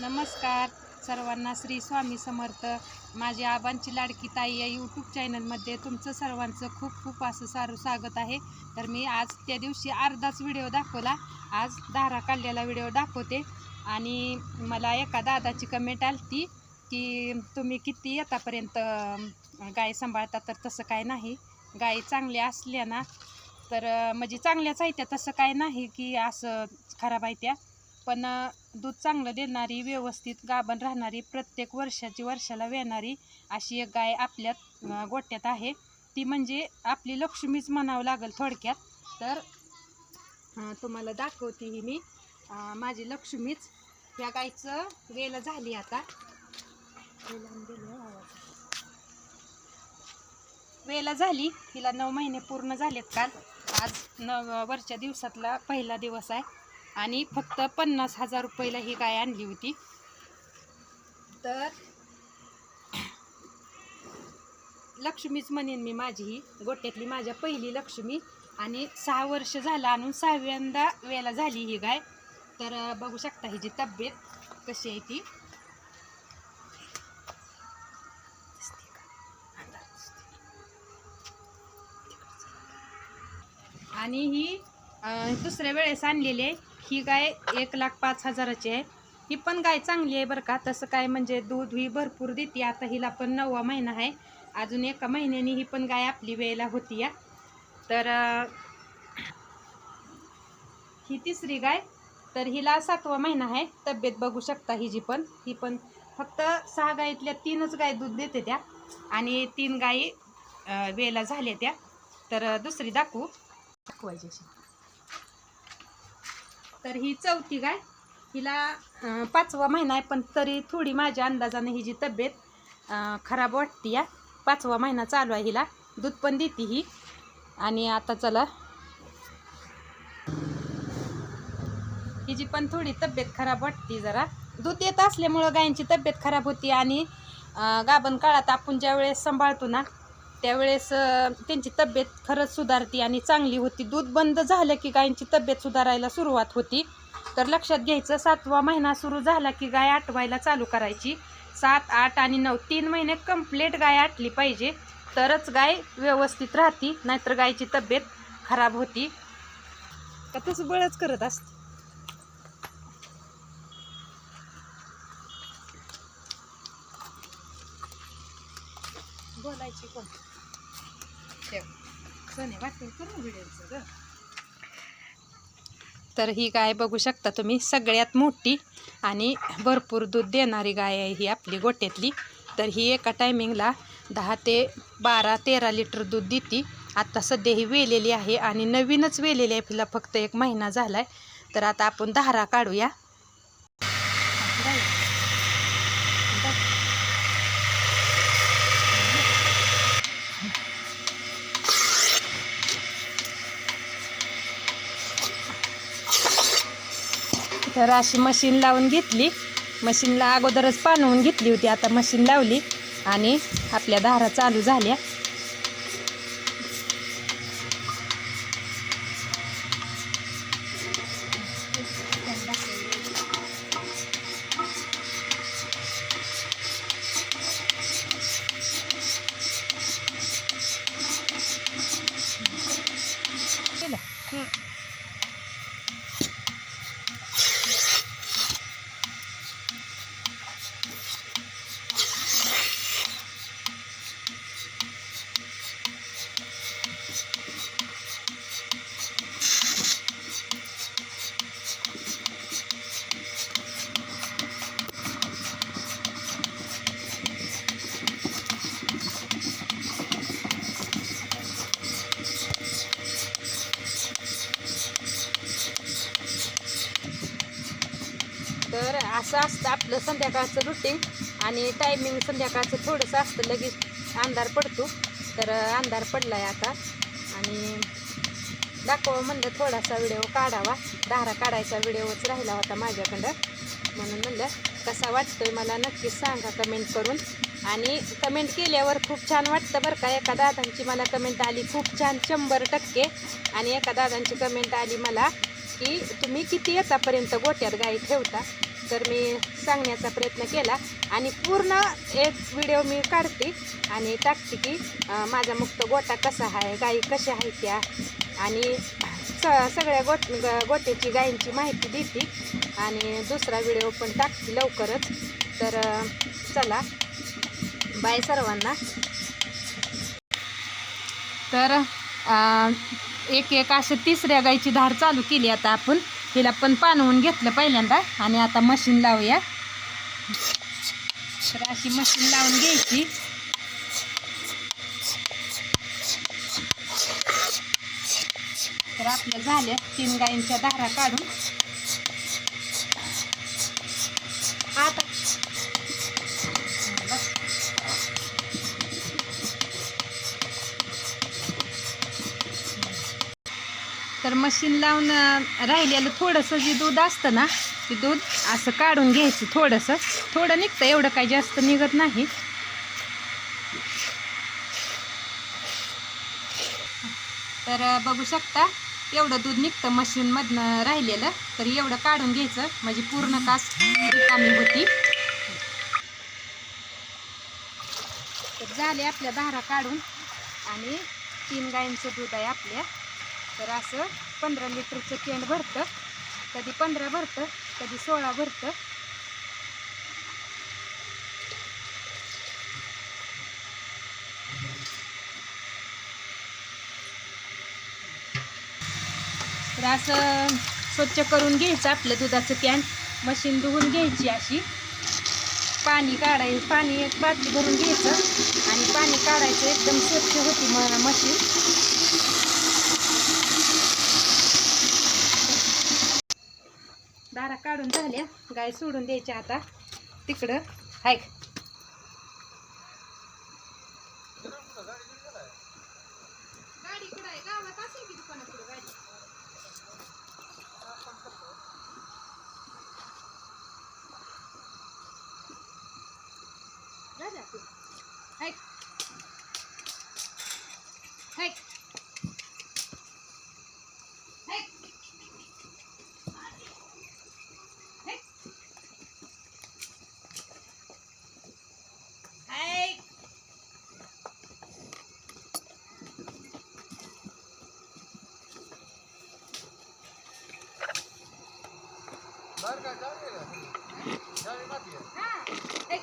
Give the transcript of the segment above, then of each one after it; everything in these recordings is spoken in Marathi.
नमस्कार. सर्वांना श्री स्वामी समर्थ. माझी आबांची लाडकी ताई या यूट्यूब चॅनलमध्ये तुमचं सर्वांचं खूप खूप असं सारं स्वागत आहे. तर मी आज त्या दिवशी अर्धाच व्हिडिओ दाखवला. आज धारा काढलेला व्हिडिओ दाखवते. आणि मला एका दादाची कमेंट आलती की तुम्ही किती येतापर्यंत गाय सांभाळता तर तसं काय नाही. गाय चांगल्या असल्या ना तर म्हणजे चांगल्याच आहे त्या तसं काय नाही की असं खराब आहे त्या. पण दूध चांगलं देणारी व्यवस्थित गाभण राहणारी प्रत्येक वर्षाची वर्षाला वेणारी अशी एक गाय आपल्यात गोट्यात आहे. ती म्हणजे आपली लक्ष्मीच म्हणावं लागेल थोडक्यात. तर तुम्हाला दाखवते ही मी. माझी लक्ष्मीच. ह्या गायचं वेल झाली आता. वेल वेला झाली. हिला नऊ महिने पूर्ण झालेत काल. आज नव वरच्या दिवसातला पहिला दिवस आहे. आणि फक्त पन्नास हजार रुपयाला ही गाय आणली होती. तर लक्ष्मीच म्हणेन मी माझी ही. गोट्यातली माझ्या पहिली लक्ष्मी. आणि सहा वर्ष झालं आणून सहाव्यांदा वेळेला झाली ही गाय. तर बघू शकता हिची तब्येत कशी आहे ती. आणि ही दुसऱ्या वेळेस आणलेली आहे. ही गाय एक लाख पाच हजाराची आहे. ही पण गाय चांगली आहे बरं का. तसं काय म्हणजे दूध ही भरपूर देते. आता हिला पण नववा महिना आहे. अजून एका महिन्याने ही पण गाय आपली वेळेला होती या. तर ही तिसरी गाय. तर हिला सातवा महिना आहे. तब्येत बघू शकता हिची पण. ही पण फक्त सहा गायीतल्या तीनच गाय दूध देते त्या. आणि तीन गायी वेळेला झाल्या त्या. तर दुसरी दाखवू. दाखवायची अशी. तर ही चौथी गाय. हिला पाचवा महिना आहे पण तरी थोडी माझ्या अंदाजाने हिची तब्येत खराब वाटते या पाचवा महिना चालू आहे हिला. दूध पण देते ही. आणि आता चला. हिची पण थोडी तब्येत खराब वाटते जरा. दूध येत असल्यामुळं गायींची तब्येत खराब होती आणि गाभण काळात आपण ज्या वेळेस सांभाळतो ना त्यावेळेस त्यांची तब्येत खरंच सुधारती आणि चांगली होती. दूध बंद झालं की गायींची तब्येत सुधारायला सुरुवात होती. तर लक्षात घ्यायचं सातवा महिना सुरू झाला की गाय आटवायला चालू करायची. सात आठ आणि नऊ तीन महिने कंप्लीट गाय आटली पाहिजे. तरच गाय व्यवस्थित राहती नाहीतर गायची तब्येत खराब होती. का तसं बळच करत असते. तर ही गाय बघू शकता तुम्ही सगळ्यात मोठी आणि भरपूर दूध देणारी गाय आहे ही आपली गोट्यातली. तर ही एका टायमिंगला दहा ते बारा तेरा लिटर दूध देते. आत्ता सध्या ही वेलेली आहे आणि नवीनच वेलेली आहे तिला फक्त एक महिना झाला आहे तर आता आपण धारा काढूया. तर अशी मशीन लावून घेतली. मशीनला अगोदरच पाणवून घेतली होती आता मशीन लावली आणि आपल्या धारा चालू झाल्या. असं असतं आपलं संध्याकाळचं रुटीन आणि टायमिंग संध्याकाळचं थोडंसं असतं लगेच अंधार पडतो. तर अंधार पडला आहे आता. आणि दाखवा म्हणलं थोडासा व्हिडिओ काढावा. धारा काढायचा व्हिडिओच राहिला होता माझ्याकडं. म्हणून म्हणलं कसा वाटतोय मला नक्कीच सांगा कमेंट करून. आणि कमेंट केल्यावर खूप छान वाटतं बरं का. एका दादांची मला कमेंट आली खूप छान शंभर टक्के. आणि एका दादांची कमेंट आली मला की तुम्ही किती येतापर्यंत गोट्यात गाई ठेवता? तर मी सांगण्याचा प्रयत्न केला आणि पूर्ण एक व्हिडिओ मी काढते आणि टाकते की माझा मुक्त गोटा कसा आहे गाई कशा आहेत त्या. आणि स सगळ्या गोट ग- गोट्याची गायींची माहिती देते. आणि दुसरा व्हिडिओ पण टाकते लवकरच. तर चला. बाय सर्वांना. तर एक एक असे तिसऱ्या गाईची धार चालू केली आता आपण. तिला पण पाणवून घेतलं पहिल्यांदा. आणि आता मशीन लावूया. तर अशी मशीन लावून घ्यायची. तर आपल्या झाल्या तीन गायींच्या दारा काढून. तर मशीन लावून राहिलेलं थोडंसं जे दूध असतं ना ते दूध असं काढून घ्यायचं थोडंसं. थोडं निघतं एवढं काही जास्त निघत नाही. तर बघू शकता एवढं दूध निघतं मशीनमधनं राहिलेलं. तर एवढं काढून घ्यायचं. म्हणजे पूर्ण कास रिकामी होती. तर झाले आपल्या धारा काढून. आणि तीन गायींचं दूध आहे आपल्या. तर असं पंधरा लिटरचं केंड भरतं कधी पंधरा भरतं कधी सोळा भरतं. तर असं स्वच्छ करून घ्यायचं आपलं दुधाचं कॅन मशीन धुवून घ्यायची अशी. पाणी काढायचं पाणी एक बाटली भरून घ्यायचं आणि पाणी काढायचं एकदम स्वच्छ होती मशीन दारा काढून झाल्या. गाय सोडून द्यायच्या आता. तिकडं. हाय. Hey! Hey आहे गावात असेल की दुकानात गाडी राजा तू हाय हाय हाय हाय हाय हा हाय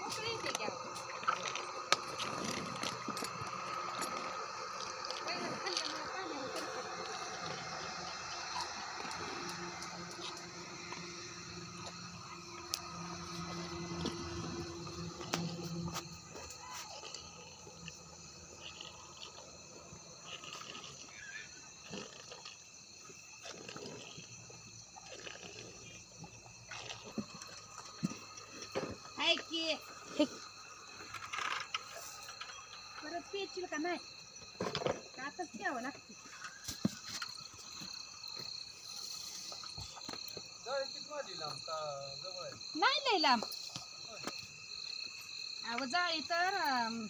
मोकळी येते की आपण. पहिलं खाल्ल्यामुळं पाण्यावर तरफडतं. हाय की परत पेचील का नाही? आताच घ्यावं लागते? नाही लय लांब. अहो जाळी तर अं,